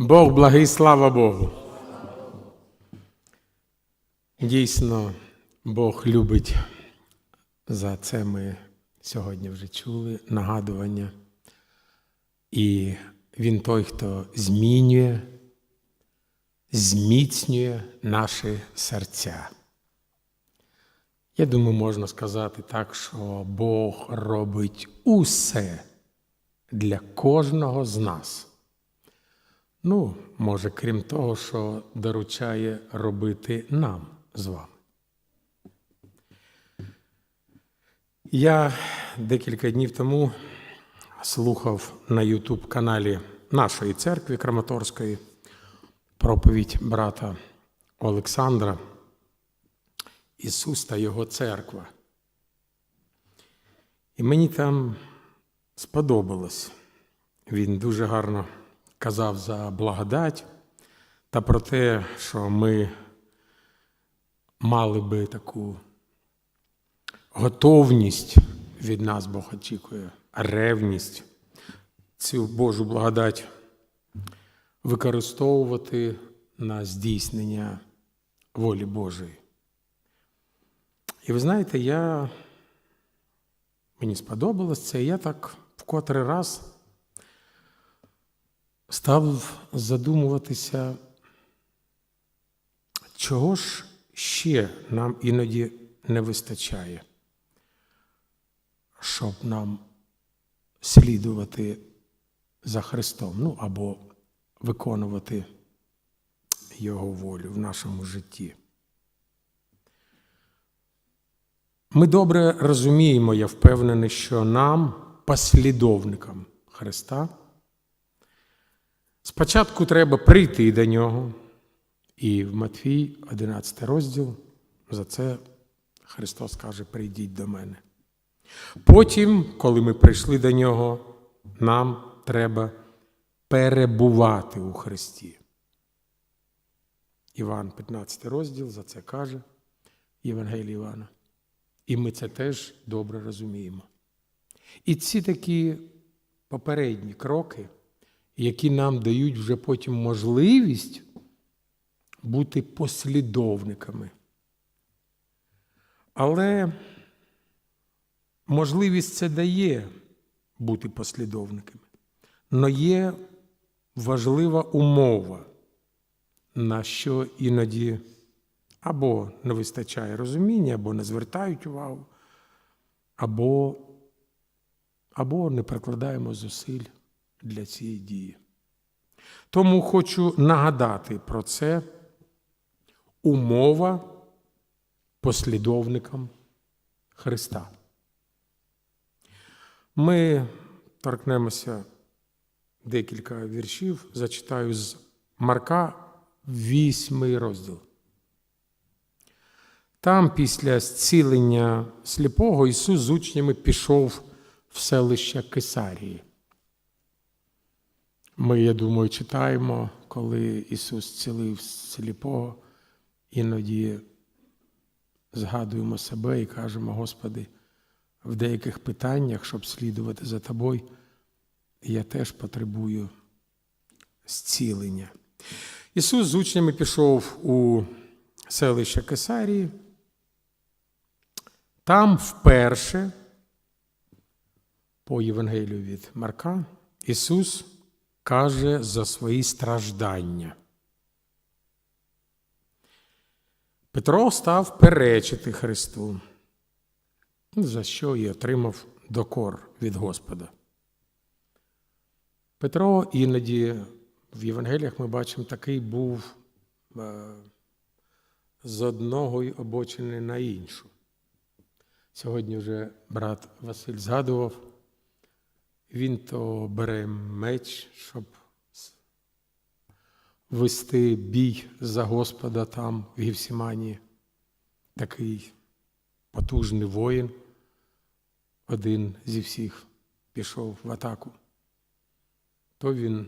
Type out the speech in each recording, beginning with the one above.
Бог благий, слава Богу. Дійсно, Бог любить. За це ми сьогодні вже чули нагадування. І Він той, хто змінює, зміцнює наші серця. Я думаю, можна сказати так, що Бог робить усе для кожного з нас. Ну, може, крім того, що доручає робити нам з вами. Я декілька днів тому слухав на Ютуб каналі нашої церкви Краматорської проповідь брата Олександра Ісус та Його церква. І мені там сподобалось. Він дуже гарно казав за благодать та про те, що ми мали би таку готовність від нас Бог очікує, ревність, цю Божу благодать використовувати на здійснення волі Божої. І ви знаєте, я, мені сподобалось це, я так в котрий раз став задумуватися, чого ж ще нам іноді не вистачає, щоб нам слідувати за Христом, ну або виконувати Його волю в нашому житті. Ми добре розуміємо, я впевнений, що нам, послідовникам Христа, спочатку треба прийти до Нього, і в Матвій, 11 розділ, за це Христос каже: прийдіть до мене. Потім, коли ми прийшли до Нього, нам треба перебувати у Христі. Іван, 15 розділ, за це каже Євангелій Івана. І ми це теж добре розуміємо. І ці такі попередні кроки, які нам дають вже потім можливість бути послідовниками. Але можливість це дає бути послідовниками. Но є важлива умова, на що іноді або не вистачає розуміння, або не звертають увагу, або, або не прикладаємо зусиль для цієї дії. Тому хочу нагадати про це умова послідовникам Христа. Ми торкнемося декілька віршів, зачитаю з Марка, вісьмий розділ. Там, після зцілення сліпого, Ісус з учнями пішов в селище Кесарії. Ми, я думаю, читаємо, коли Ісус зцілив сліпого, іноді згадуємо себе і кажемо, Господи, в деяких питаннях, щоб слідувати за тобою, я теж потребую зцілення. Ісус з учнями пішов у селище Кесарії. Там вперше, по Євангелію від Марка, Ісус каже за свої страждання. Петро став перечити Христу, за що і отримав докор від Господа. Петро іноді в Євангеліях ми бачимо, такий був з одного обочини на іншу. Сьогодні вже брат Василь згадував, він то бере меч, щоб вести бій за Господа там, в Гівсімані. Такий потужний воїн, один зі всіх пішов в атаку. То він,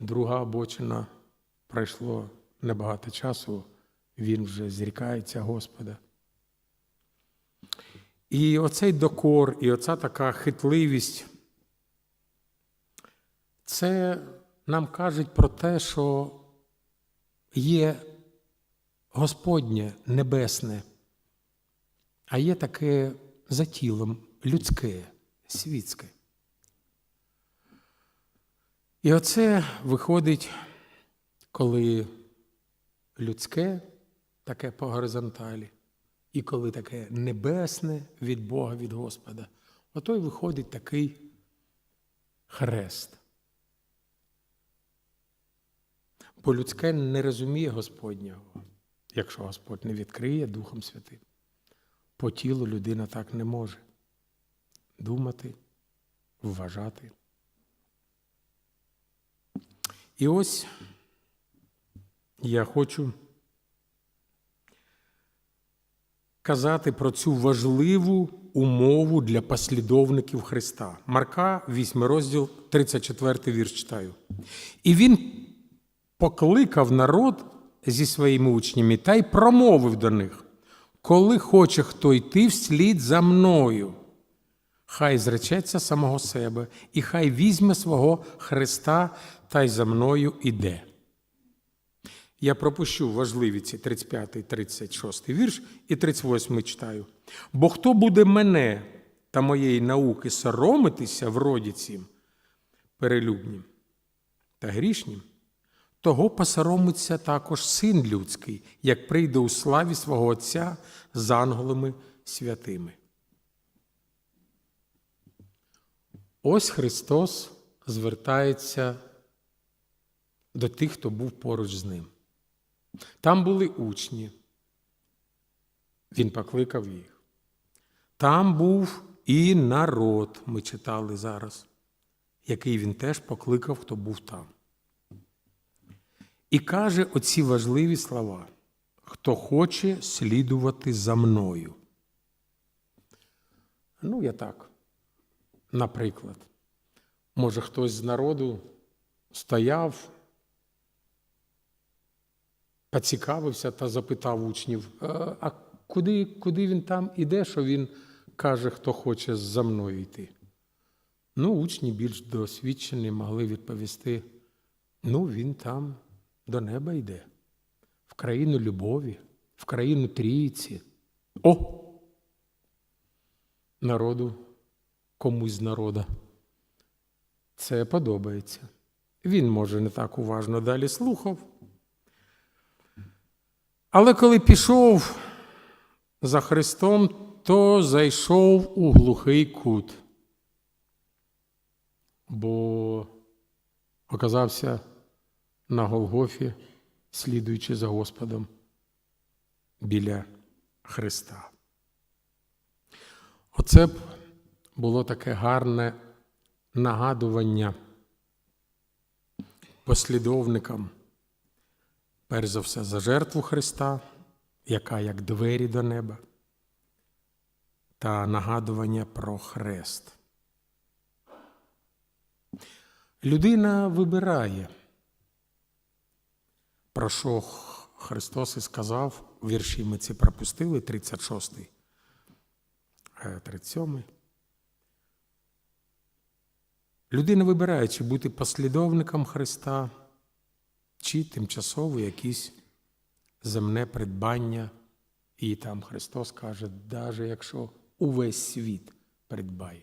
друга обочина, пройшло небагато часу, він вже зрікається Господа. І оцей докор, і оця така хитливість це нам кажуть про те, що є Господнє небесне, а є таке за тілом людське, світське. І оце виходить, коли людське таке по горизонталі, і коли таке небесне від Бога, від Господа, ото й виходить такий хрест. Бо людське не розуміє Господнього, якщо Господь не відкриє Духом Святим. По тілу людина так не може думати, вважати. І ось я хочу казати про цю важливу умову для послідовників Христа. Марка, 8 розділ, 34 вірш читаю. І він покликав народ зі своїми учнями та й промовив до них: коли хоче хто йти вслід за мною, хай зречеться самого себе, і хай візьме свого Христа та й за мною іде. Я пропущу важливі ці 35, 36 вірш і 38 читаю. Бо хто буде мене та моєї науки соромитися в роді цім перелюбнім та грішнім, того посоромиться також син людський, як прийде у славі свого Отця з ангелами святими. Ось Христос звертається до тих, хто був поруч з ним. Там були учні. Він покликав їх. Там був і народ, ми читали зараз, який він теж покликав, хто був там. І каже оці важливі слова: хто хоче слідувати за мною. Ну, я так, наприклад, може, хтось з народу стояв, поцікавився та запитав учнів, «Е, а куди, куди він там іде, що він каже, хто хоче за мною йти? Ну, учні більш досвідчені могли відповісти: ну, він там до неба йде, в країну любові, в країну трійці. О! Народу, комусь з народа. Це подобається. Він, може, не так уважно далі слухав. Але коли пішов за Христом, то зайшов у глухий кут, бо оказався на Голгофі, слідуючи за Господом біля Христа. Оце б було таке гарне нагадування послідовникам, перш за все, за жертву Христа, яка як двері до неба, та нагадування про хрест. Людина вибирає, про що Христос і сказав, вірші ми ці пропустили, 36, 37. Людина вибирає, чи бути послідовником Христа, чи тимчасово якісь земне придбання. І там Христос каже, навіть якщо увесь світ придбає,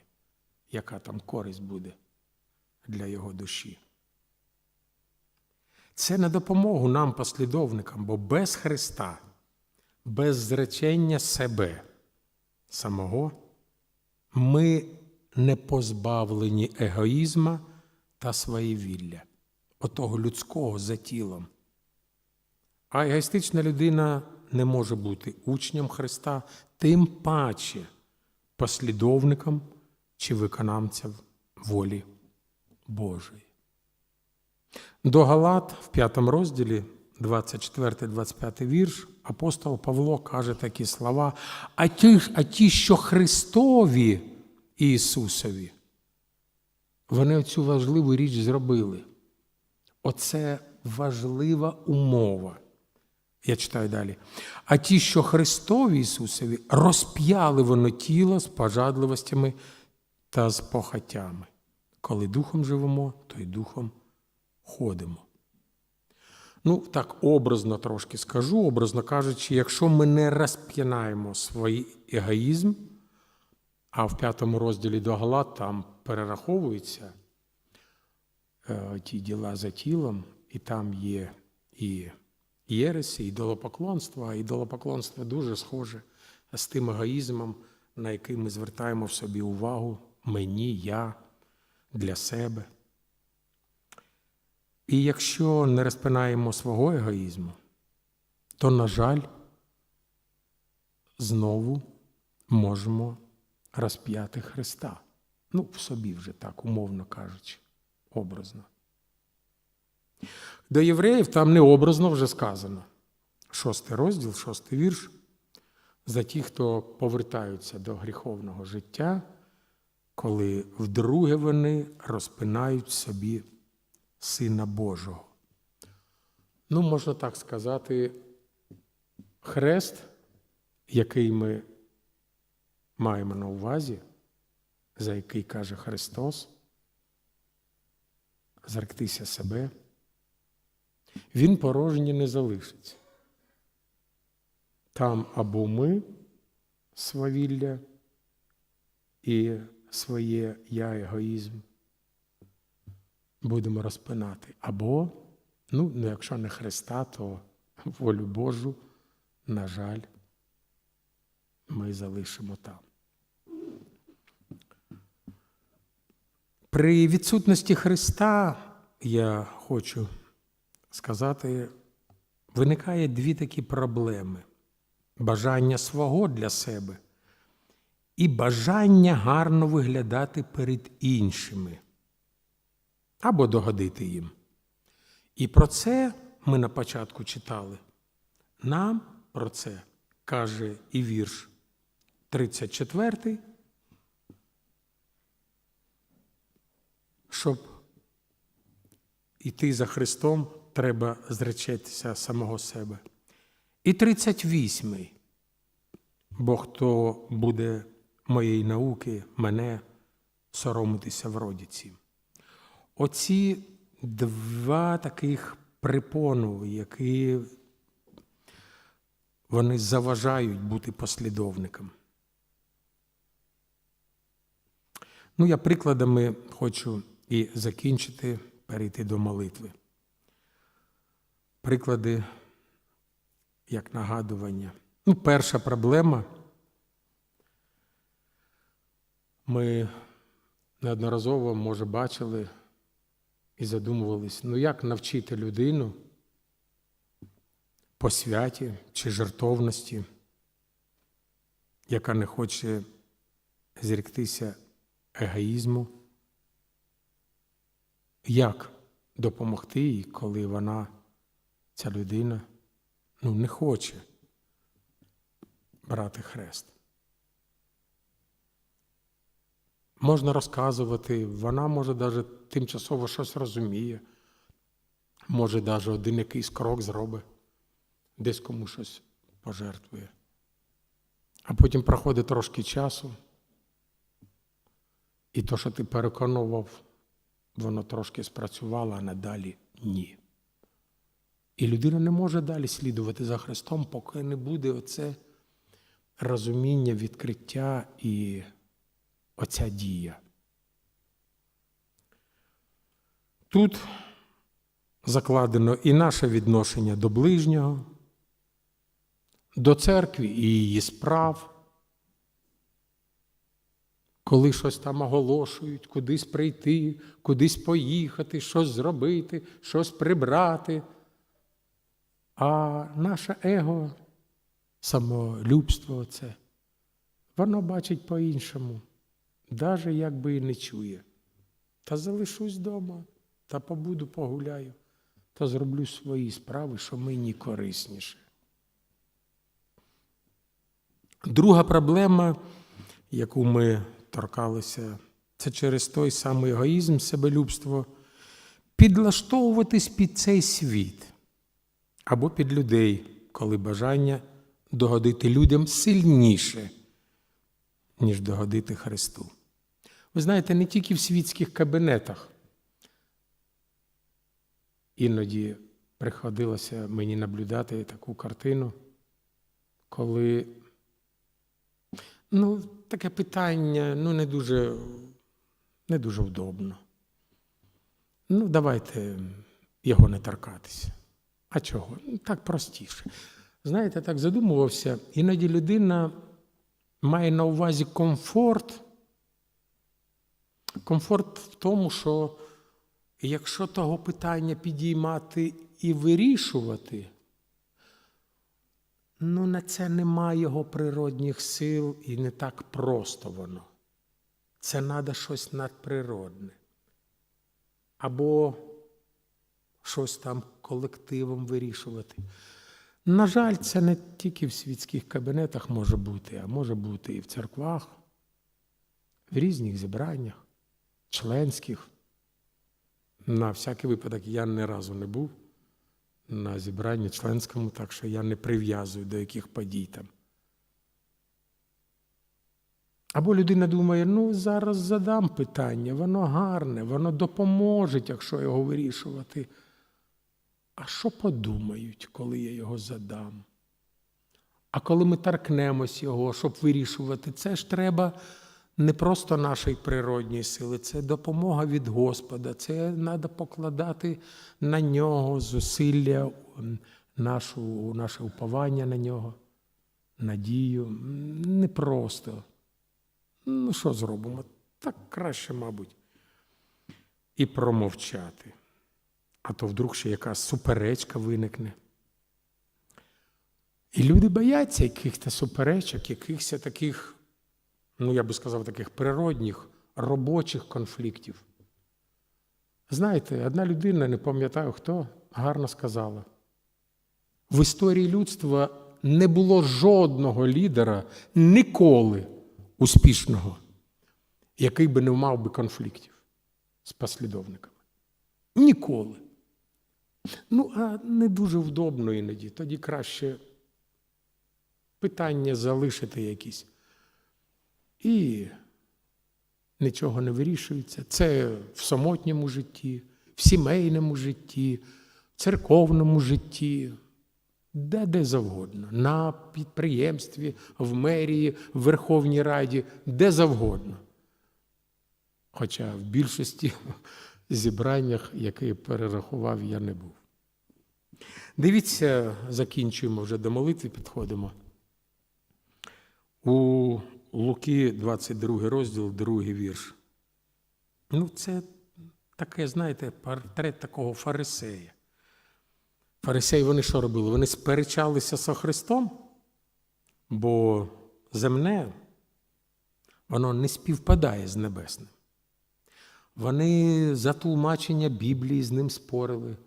яка там користь буде для його душі. Це на допомогу нам, послідовникам, бо без Христа, без зречення себе самого, ми не позбавлені егоїзма та своєвілля, отого людського за тілом. А егоїстична людина не може бути учнем Христа, тим паче послідовником чи виконавцем волі Божої. До Галат в п'ятому розділі, 24-25 вірш, апостол Павло каже такі слова: а ті, а ті, що Христові Ісусові, вони цю важливу річ зробили. Оце важлива умова. Я читаю далі. А ті, що Христові Ісусові, розп'яли воно тіло з пожадливостями та з похотями. Коли духом живемо, то й духом ходимо. Ну, так образно трошки скажу, образно кажучи, якщо ми не розп'янаємо свій егоїзм, а в п'ятому розділі до Галат там перераховуються е, ті діла за тілом, і там є і єресі, і ідолопоклонство, а ідолопоклонство дуже схоже з тим егоїзмом, на який ми звертаємо в собі увагу мені, я, для себе. І якщо не розпинаємо свого егоїзму, то, на жаль, знову можемо розп'яти Христа. Ну, в собі вже так, умовно кажучи, образно. До євреїв там не образно вже сказано. Шостий розділ, шостий вірш. За ті, хто повертаються до гріховного життя, коли вдруге вони розпинають собі Сина Божого. Ну, можна так сказати, хрест, який ми маємо на увазі, за який каже Христос, зректися себе, він порожній не залишиться. Там або ми свавілля і своє я егоїзм будемо розпинати. Або, ну, ну, якщо не Христа, то волю Божу, на жаль, ми залишимо там. При відсутності Христа, я хочу сказати, виникає дві такі проблеми: бажання свого для себе і бажання гарно виглядати перед іншими або догодити їм. І про це ми на початку читали. Нам про це каже і вірш 34, щоб іти за Христом, треба зречетися самого себе. І 38. Бо хто буде моєї науки, мене соромитися в родіці. Оці два таких припону, які вони заважають бути послідовником. Ну, я прикладами хочу і закінчити, перейти до молитви. Приклади як нагадування. Ну, перша проблема. Ми неодноразово, може, бачили і задумувались, ну як навчити людину посвяті чи жертовності, яка не хоче зріктися егоїзму, як допомогти їй, коли вона, ця людина, ну, не хоче брати хрест. Можна розказувати, вона може навіть тимчасово щось розуміє, може навіть один якийсь крок зробить, десь комусь щось пожертвує. А потім проходить трошки часу, і то, що ти переконував, воно трошки спрацювало, а надалі ні. І людина не може далі слідувати за Христом, поки не буде оце розуміння, відкриття і оця дія. Тут закладено і наше відношення до ближнього, до церкви і її справ. Коли щось там оголошують, кудись прийти, кудись поїхати, щось зробити, щось прибрати. А наше его, самолюбство, це, воно бачить по-іншому даже якби і не чує. Та залишусь вдома, та побуду, погуляю, та зроблю свої справи, що мені корисніше. Друга проблема, яку ми торкалися, це через той самий егоїзм, себелюбство, підлаштовуватись під цей світ або під людей, коли бажання догодити людям сильніше, ніж догодити Христу. Ви знаєте, не тільки в світських кабінетах іноді приходилося мені наблюдати таку картину, коли ну, таке питання ну, не дуже, не дуже вдобно. Ну, давайте його не торкатися. А чого? Ну, Так простіше. Знаєте, так задумувався, іноді людина має на увазі комфорт. Комфорт в тому, що якщо того питання підіймати і вирішувати, ну на це немає його природних сил і не так просто воно. Це треба щось надприродне. Або щось там колективом вирішувати. На жаль, це не тільки в світських кабінетах може бути, а може бути і в церквах, в різних зібраннях, членських. На всякий випадок я ні разу не був на зібранні членському, так що я не прив'язую до яких подій там. Або людина думає, ну зараз задам питання, воно гарне, воно допоможе, якщо його вирішувати. А що подумають, коли я його задам? А коли ми торкнемось його, щоб вирішувати, це ж треба не просто нашої природньої сили, це допомога від Господа. Це треба покладати на нього зусилля, нашу, наше уповання на нього, надію. Не просто. Ну, що зробимо? Так краще, мабуть, і промовчати. А то вдруг ще якась суперечка виникне. І люди бояться якихось суперечок, якихось таких, ну я би сказав, таких природних, робочих конфліктів. Знаєте, одна людина, не пам'ятаю хто, гарно сказала: в історії людства не було жодного лідера ніколи успішного, який би не мав би конфліктів з послідовниками. Ніколи. Ну, а не дуже вдобно іноді. Тоді краще питання залишити якісь. І нічого не вирішується. Це в самотньому житті, в сімейному житті, в церковному житті, де де завгодно, на підприємстві, в мерії, в Верховній Раді, де завгодно. Хоча в більшості зібраннях, які перерахував, я не був. Дивіться, закінчуємо вже до молитви, підходимо. У Луки, 22 розділ, другий вірш. Ну, це таке, знаєте, портрет такого фарисея. Фарисеї вони що робили? Вони сперечалися з Христом, бо земне, воно не співпадає з небесним. Вони за тлумачення Біблії з ним спорили.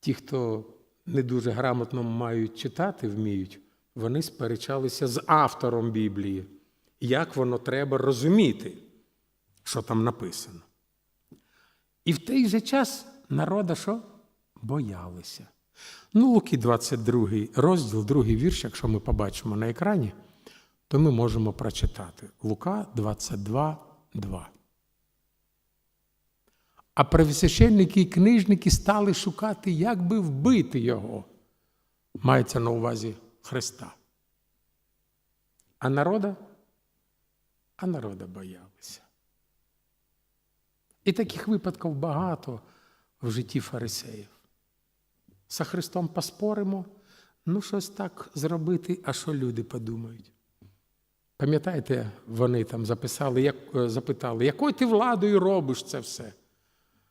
Ті, хто не дуже грамотно мають читати, вміють, вони сперечалися з автором Біблії, як воно треба розуміти, що там написано. І в той же час народа що? Боялися. Ну, Луки 22 розділ, другий вірш, якщо ми побачимо на екрані, то ми можемо прочитати. Лука 22, 2. А первосвященники і книжники стали шукати, як би вбити його. Мається на увазі Христа. А народа? А народа боялися. І таких випадків багато в житті фарисеїв. За Христом поспоримо, ну щось так зробити, а що люди подумають. Пам'ятаєте, вони там записали, як, запитали, якою ти владою робиш це все?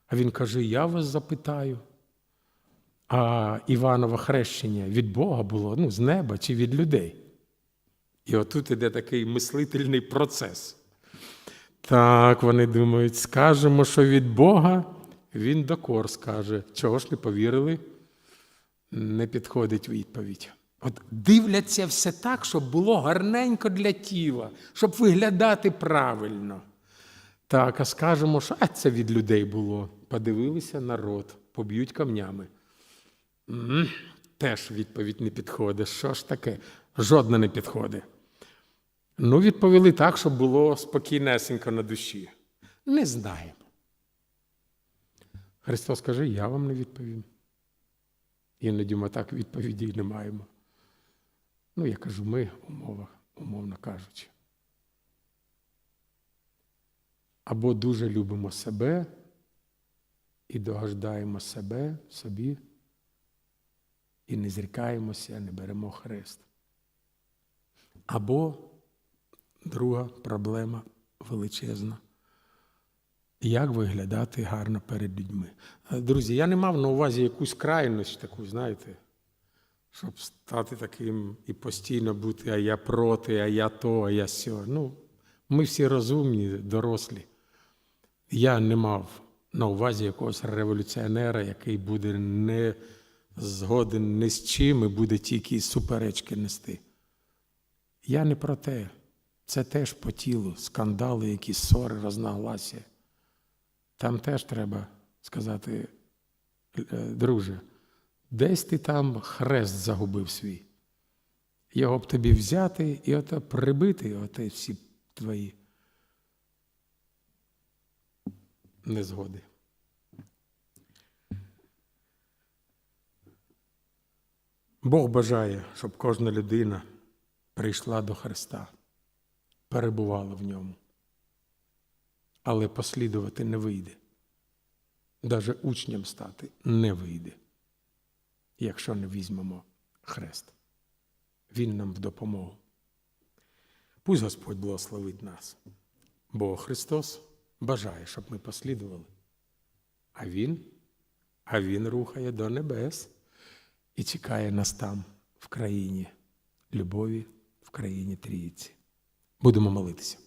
А він каже: Я вас запитаю. А Іванове хрещення від Бога було ну, з неба чи від людей. І отут іде такий мислительний процес. Так, вони думають, скажемо, що від Бога, він докор скаже. Чого ж не повірили? Не підходить відповідь. От дивляться все так, щоб було гарненько для тіла, щоб виглядати правильно. Так, а скажемо, що а це від людей було. Подивилися народ, поб'ють камнями. М-м, Теж відповідь не підходить. Що ж таке? Жодна не підходить. Ну, відповіли так, щоб було спокійнесенько на душі. Не знаємо. Христос каже, я вам не відповім. Іноді ми так відповіді не маємо. Ну, я кажу, ми, умова, умовно кажучи. Або дуже любимо себе і догождаємо себе собі, і не зрікаємося, не беремо хрест. Або друга проблема величезна. Як виглядати гарно перед людьми? Е, Друзі, я не мав на увазі якусь крайність таку, знаєте, щоб стати таким і постійно бути, а я проти, а я то, а я сьо. Ну, ми всі розумні, дорослі. Я не мав на увазі якогось революціонера, який буде не згоден ні з чим і буде тільки суперечки нести. Я не про те. Це теж по тілу, скандали, якісь ссори, розногласія. Там теж треба сказати, е, друже, десь ти там хрест загубив свій. Його б тобі взяти і ото прибити, оте всі твої незгоди. Бог бажає, щоб кожна людина прийшла до Христа, перебувала в ньому. Але послідувати не вийде. Даже учням стати не вийде, якщо не візьмемо хрест. Він нам в допомогу. Пусть Господь благословить нас, бо Христос бажає, щоб ми послідували. А Він, а Він рухає до небес і чекає нас там, в країні любові, в країні Трійці. Будемо молитися.